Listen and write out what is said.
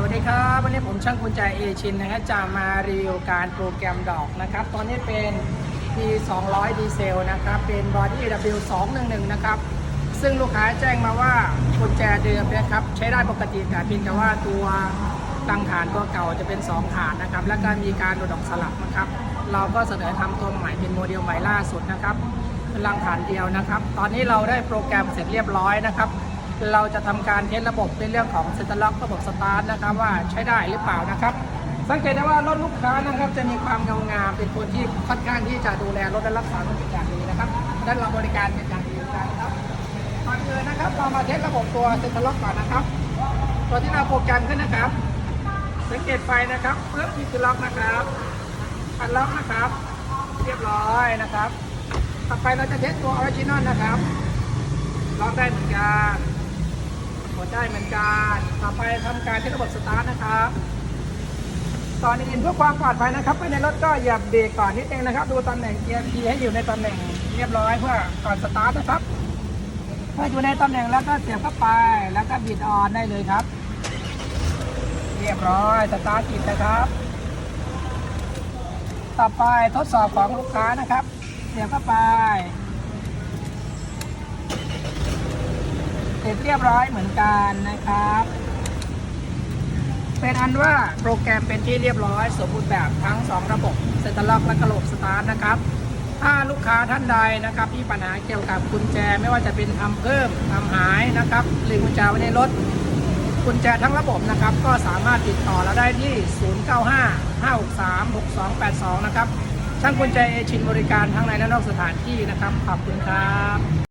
สวัสดีครับ วันนี้ผมช่างกุญแจเอชินนะฮะจะมารีวิวการโปรแกรมดอกนะครับ ตอนนี้เป็น P 2 0 0ดีเซลนะครับ เป็น Body W 2 1 1นะครับ ซึ่งลูกค้าแจ้งมาว่ากุญแจเดิมนะครับ ใช้ได้ปกติแต่เพียงแต่ว่าตัวตังฐานตัวเก่าจะเป็น 2 ฐานนะครับ และก็มีการโดดดอกสลับนะครับ เราก็เสนอทำตัวใหม่เป็นโมเดลใหม่ล่าสุดนะครับเป็นรังฐานเดียวนะครับ ตอนนี้เราได้โปรแกรมเสร็จเรียบร้อยนะครับ เราจะทำการเทสระบบในเรื่องของเซตล็อกระบบสตาร์ทนะครับว่าใช้ได้หรือเปล่านะครับ สังเกตได้ว่ารถลูกค้านะครับจะมีความเงางามเป็นคนที่ค่อนข้างที่จะดูแลรถและรักษารถเป็นอย่างดีนะครับด้านเราบริการเป็นอย่างดีเหมือนกันครับก่อนอื่นนะครับเรามาเทสระบบตัวเซตล็อกก่อนนะครับตัวที่เราโปรแกรมขึ้นนะครับ สังเกตไฟนะครับเพิ่มที่คือล็อกนะครับอันล็อกนะครับ เรียบร้อยนะครับ ต่อไปเราจะเทสตัวออริจินอลนะครับล็อกได้เหมือนกัน ได้เหมือนกัน ต่อไปทำการเทสระบบสตาร์ทนะครับตอนนี้เพื่อความปลอดภัยนะครับภายในรถก็อย่าเบรกก่อนนิดนึงนะครับ ดูตำแหน่งเกียร์พีให้อยู่ในตำแหน่งเรียบร้อยเพื่อก่อนสตาร์ทนะครับเมื่ออยู่ในตำแหน่งแล้วก็เสียบเข้าไปแล้วก็บิดออนได้เลยครับ เรียบร้อยสตาร์ทติดนะครับ ต่อไปทดสอบของลูกค้านะครับ เสียบเข้าไป ร็จเรียบร้อยเหมือนกันนะครับ เป็นอันว่าโปรแกรมเป็นที่เรียบร้อย สมบูรณ์แบบทั้ง 2 ระบบเซตล็อกและกระโหลกสตาร์ทนะครับ ถ้าลูกค้าท่านใดนะครับมีปัญหาเกี่ยวกับกุญแจไม่ว่าจะเป็นทำเพิ่มทำหายนะครับ หรือกุญแจไว้ในรถกุญแจทั้งระบบนะครับ ก็สามารถติดต่อเราได้ที่ 0955636282 นะครับช่างกุญแจเอชินบริการทั้งในและนอกสถานที่นะครับ ขอบคุณครับ